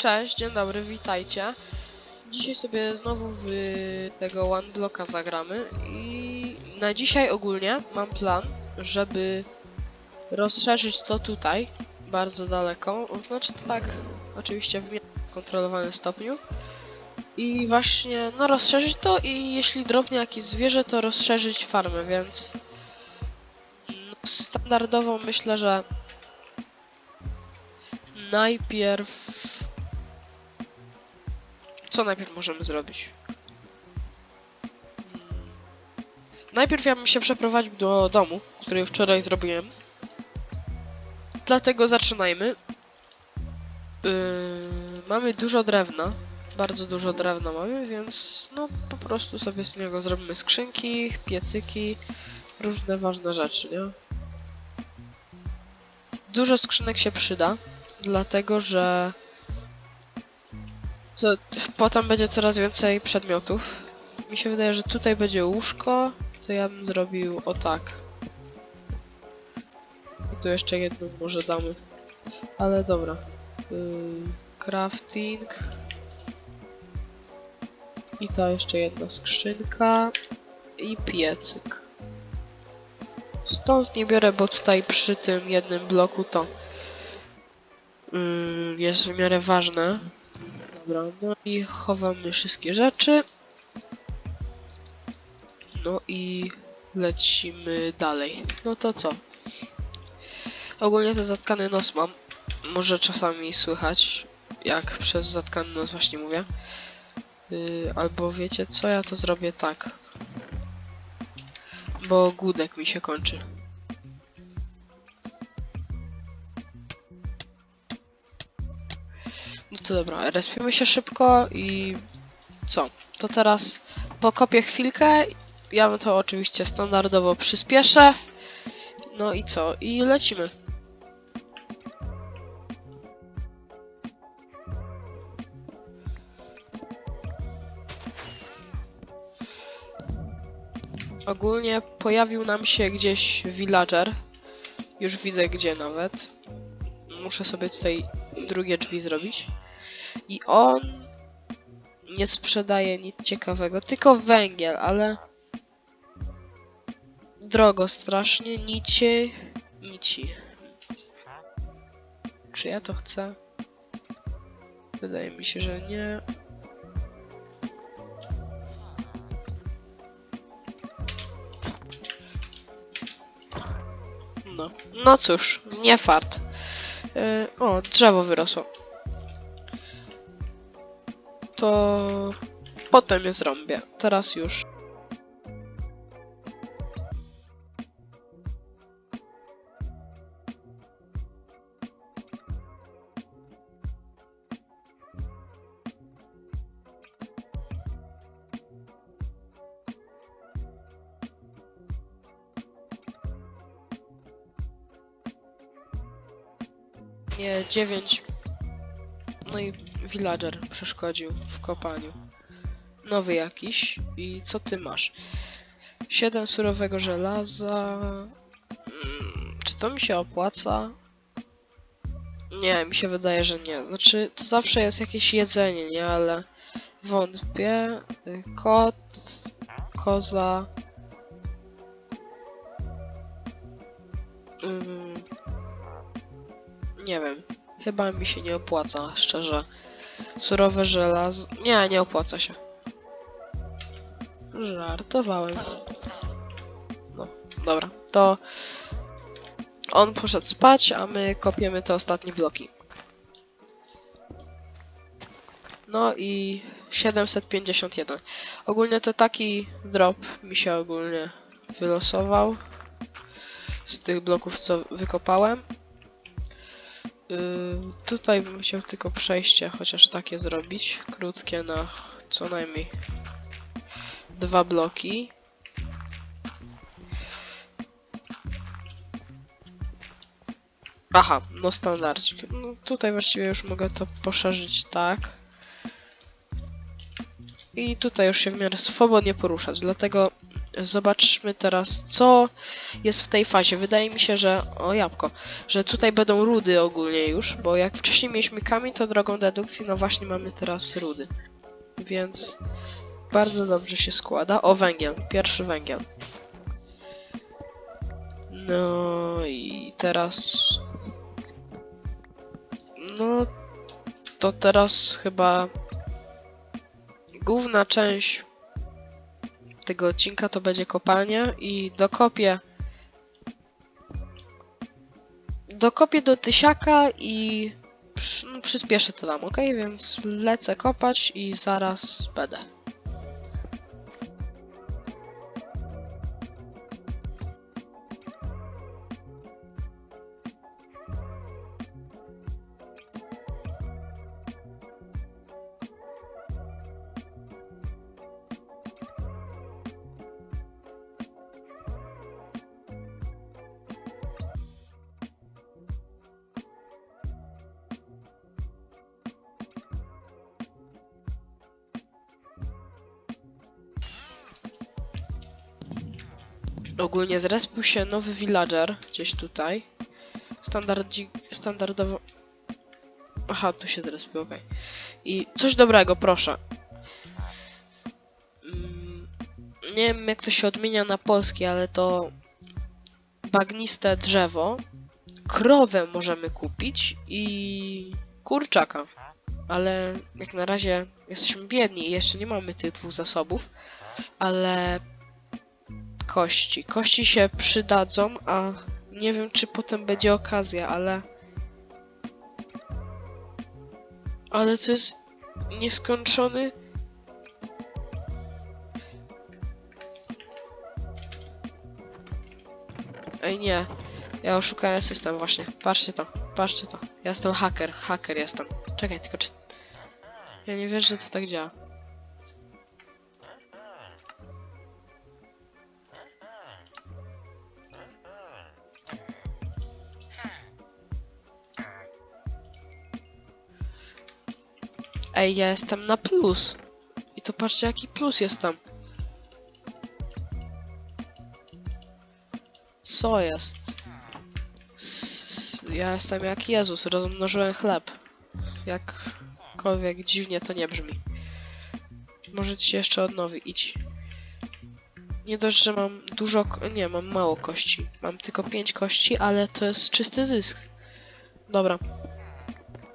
Cześć, dzień dobry, witajcie. Dzisiaj sobie znowu w tego One Blocka zagramy i na dzisiaj ogólnie mam plan, żeby rozszerzyć to tutaj bardzo daleko, znaczy tak oczywiście w kontrolowanym stopniu i właśnie no rozszerzyć to i jeśli drobnie jakieś zwierzę to rozszerzyć farmę, więc no, standardowo myślę, że najpierw co najpierw możemy zrobić? Mm. Najpierw ja bym się przeprowadził do domu, który wczoraj zrobiłem. Dlatego zaczynajmy. Yy, mamy dużo drewna. Bardzo dużo drewna mamy, więc no po prostu sobie z niego zrobimy skrzynki, piecyki, różne ważne rzeczy, nie? Dużo skrzynek się przyda, dlatego że co, potem będzie coraz więcej przedmiotów. Mi się wydaje, że tutaj będzie łóżko, to ja bym zrobił o tak. I tu jeszcze jedną może damy. Ale dobra. Yy, crafting. I ta jeszcze jedna skrzynka. I piecyk. Stąd nie biorę, bo tutaj przy tym jednym bloku to yy, jest w miarę ważne. Dobra, no i chowamy wszystkie rzeczy. No i lecimy dalej. No to co? Ogólnie to zatkany nos mam. Może czasami słychać, jak przez zatkany nos właśnie mówię. Yy, albo wiecie co, ja to zrobię tak. Bo głódek mi się kończy. To dobra, respimy się szybko i co? To teraz pokopię chwilkę. Ja to oczywiście standardowo przyspieszę. No i co? I lecimy. Ogólnie pojawił nam się gdzieś villager. Już widzę gdzie nawet. Muszę sobie tutaj drugie drzwi zrobić. I on nie sprzedaje nic ciekawego, tylko węgiel, ale drogo strasznie, nici, nici. Czy ja to chcę? Wydaje mi się, że nie. No, no cóż, nie fart. Yy, o, drzewo wyrosło. To potem je zrobię. Teraz już. Nie, dziewięć. No i villager przeszkodził w kopaniu. Nowy jakiś. I co ty masz? 7 surowego żelaza. Mm, czy to mi się opłaca? Nie, mi się wydaje, że nie. Znaczy, to zawsze jest jakieś jedzenie, nie? Ale wątpię. Y, Kot, koza. Ym, nie wiem. Chyba mi się nie opłaca, szczerze. Surowe żelazo. Nie, nie opłaca się. Żartowałem. No, dobra. To on poszedł spać, a my kopiemy te ostatnie bloki. No i 751. Ogólnie to taki drop mi się ogólnie wylosował z tych bloków, co wykopałem. Yy, tutaj bym chciał tylko przejście, chociaż takie zrobić. Krótkie na co najmniej dwa bloki. Aha, no standardzik. No tutaj właściwie już mogę to poszerzyć tak. I tutaj już się w miarę swobodnie poruszać, dlatego zobaczmy teraz, co jest w tej fazie. Wydaje mi się, że... O, jabłko. Że tutaj będą rudy ogólnie już, bo jak wcześniej mieliśmy kamień, to drogą dedukcji, no właśnie mamy teraz rudy. Więc bardzo dobrze się składa. O, węgiel. Pierwszy węgiel. No i teraz... No... To teraz chyba... Główna część tego odcinka to będzie kopalnia i dokopię dokopię do tysiaka i przy- no, przyspieszę to tam, ok? Więc lecę kopać i zaraz będę. Ogólnie zrespił się nowy villager gdzieś tutaj. Standardzi, standardowo... Aha, tu się zrespił, okej. I coś dobrego, proszę. Mm, Nie wiem jak to się odmienia na polski, ale to bagniste drzewo. Krowę możemy kupić i kurczaka. Ale jak na razie jesteśmy biedni i jeszcze nie mamy tych dwóch zasobów. Ale kości. Kości się przydadzą, a nie wiem, czy potem będzie okazja, ale. Ale to jest nieskończony. Ej, nie. Ja oszukałem system właśnie. Patrzcie to, patrzcie to. Ja jestem haker, haker jestem. Czekaj, tylko czy... Ja nie wierzę, że to tak działa. Ej, ja jestem na plus. I to patrzcie, jaki plus jest tam. Co jest? S ja jestem jak Jezus, rozmnożyłem chleb. Jakkolwiek dziwnie to nie brzmi. Może ci się jeszcze odnowi, idź. Nie dość, że mam dużo, nie, mam mało kości. Mam tylko 5 kości, ale to jest czysty zysk. Dobra.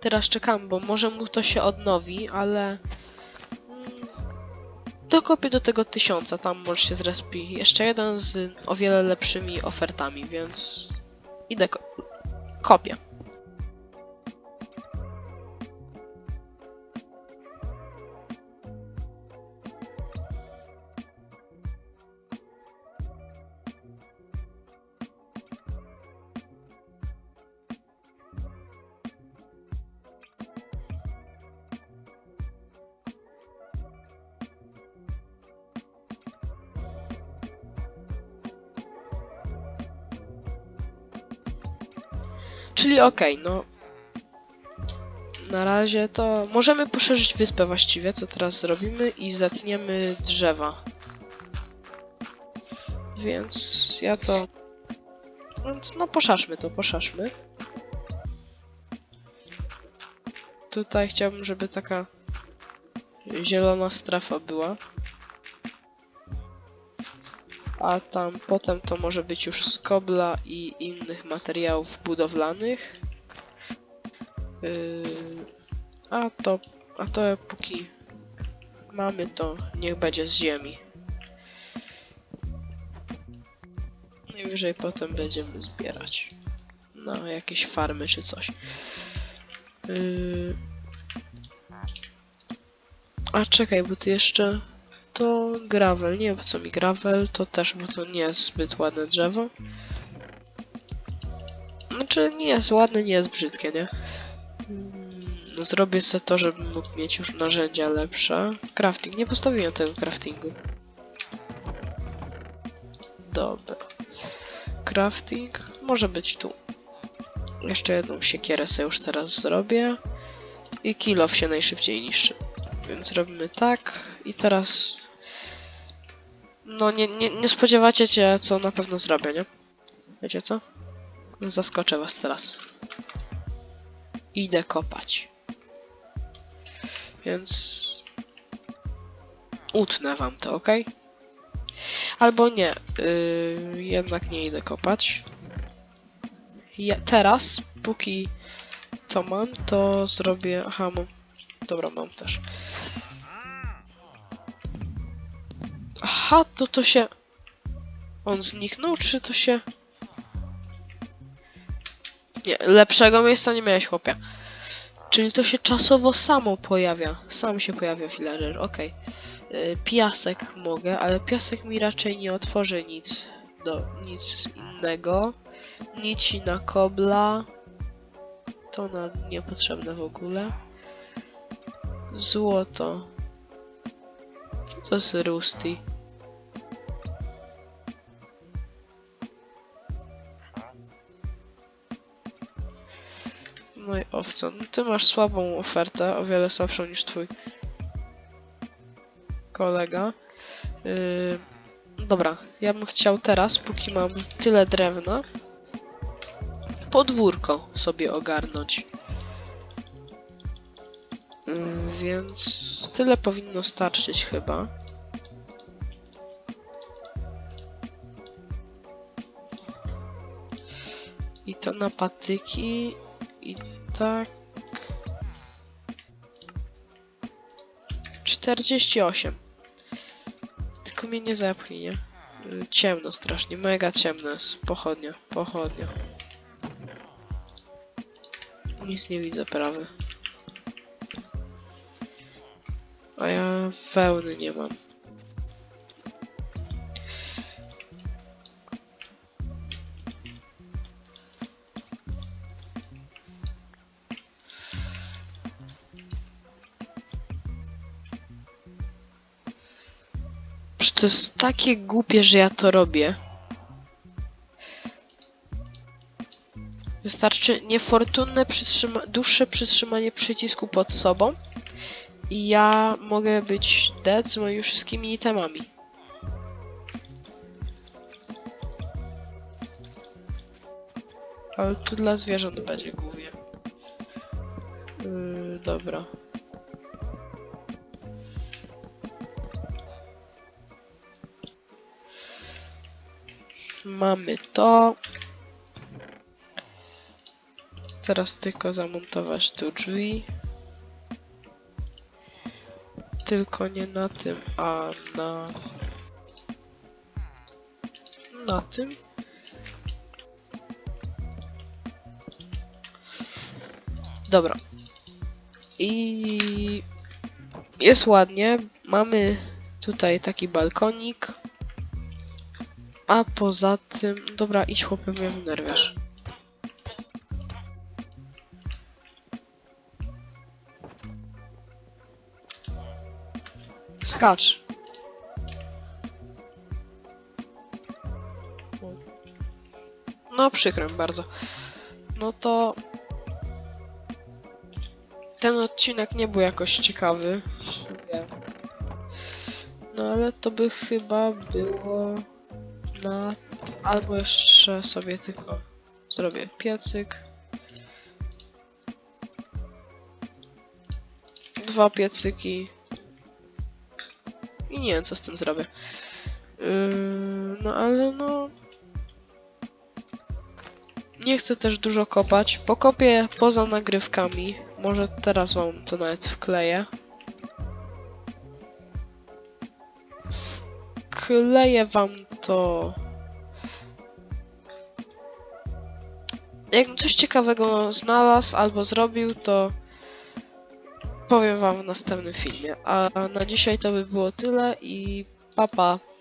Teraz czekam, bo może mu to się odnowi, ale... mm, Dokopię do tego tysiąca, tam może się zrespi. Jeszcze jeden z o wiele lepszymi ofertami, więc... Idę ko kopię. Czyli okej, no. Na razie to możemy poszerzyć wyspę właściwie, co teraz zrobimy i zetniemy drzewa. Więc ja to... Więc no poszaszmy to, poszaszmy. Tutaj chciałbym, żeby taka zielona strefa była. A tam potem to może być już z kobla i innych materiałów budowlanych. Yy, a to, a to póki mamy to, niech będzie z ziemi. Najwyżej potem będziemy zbierać na jakieś farmy czy coś. Yy... A czekaj, bo ty jeszcze to gravel. Nie wiem po co mi gravel, to też, bo to nie jest zbyt ładne drzewo. Znaczy nie jest ładne, nie jest brzydkie, nie? Mm, Zrobię sobie to, żebym mógł mieć już narzędzia lepsze. Crafting, nie postawiłem tego craftingu. Dobra. Crafting, może być tu. Jeszcze jedną siekierę sobie już teraz zrobię. I kill off się najszybciej niszczy. Więc robimy tak. I teraz No nie, nie, nie spodziewacie się, co na pewno zrobię, nie? Wiecie co? Zaskoczę was teraz. Idę kopać. Więc... Utnę wam to, ok? Albo nie. Yy, jednak nie idę kopać. Ja, teraz, póki to mam, to zrobię... Aha, mam... Dobra, mam też. Aha, to to się... On zniknął, czy to się... Nie, lepszego miejsca nie miałeś, chłopie. Czyli to się czasowo samo pojawia. Sam się pojawia villager, okej. Y, Piasek mogę, ale piasek mi raczej nie otworzy nic do nic innego. Nici na kobla. To na niepotrzebne w ogóle. Złoto. Co to jest Rusty? I owca. No ty masz słabą ofertę, o wiele słabszą niż twój kolega. Yy, dobra, ja bym chciał teraz, póki mam tyle drewna, podwórko sobie ogarnąć. Yy, więc tyle powinno starczyć chyba. I to na patyki. I tak. 48. Tylko mnie nie zepchnij, nie? Ciemno strasznie, mega ciemno jest. Pochodnia, pochodnia. Nic nie widzę prawy. A ja wełny nie mam. To jest takie głupie, że ja to robię. Wystarczy niefortunne przytrzyma dłuższe przytrzymanie przycisku pod sobą i ja mogę być dead z moimi wszystkimi itemami. Ale tu dla zwierząt będzie głównie. Yy, dobra. Mamy to. Teraz tylko zamontować tu drzwi. Tylko nie na tym, a na... Na tym. Dobra. I jest ładnie. Mamy tutaj taki balkonik. A poza tym, dobra, idź chłopie, mnie wnerwiasz. Skacz. No, przykro mi bardzo. No to... Ten odcinek nie był jakoś ciekawy. No ale to by chyba było na... Albo jeszcze sobie tylko zrobię piecyk. Dwa piecyki. I nie wiem co z tym zrobię. Yy, no ale no... Nie chcę też dużo kopać. Pokopię poza nagrywkami. Może teraz wam to nawet wkleję. Wkleję wam to. Jakbym coś ciekawego znalazł albo zrobił, to powiem wam w następnym filmie. A na dzisiaj to by było tyle i papa. Pa.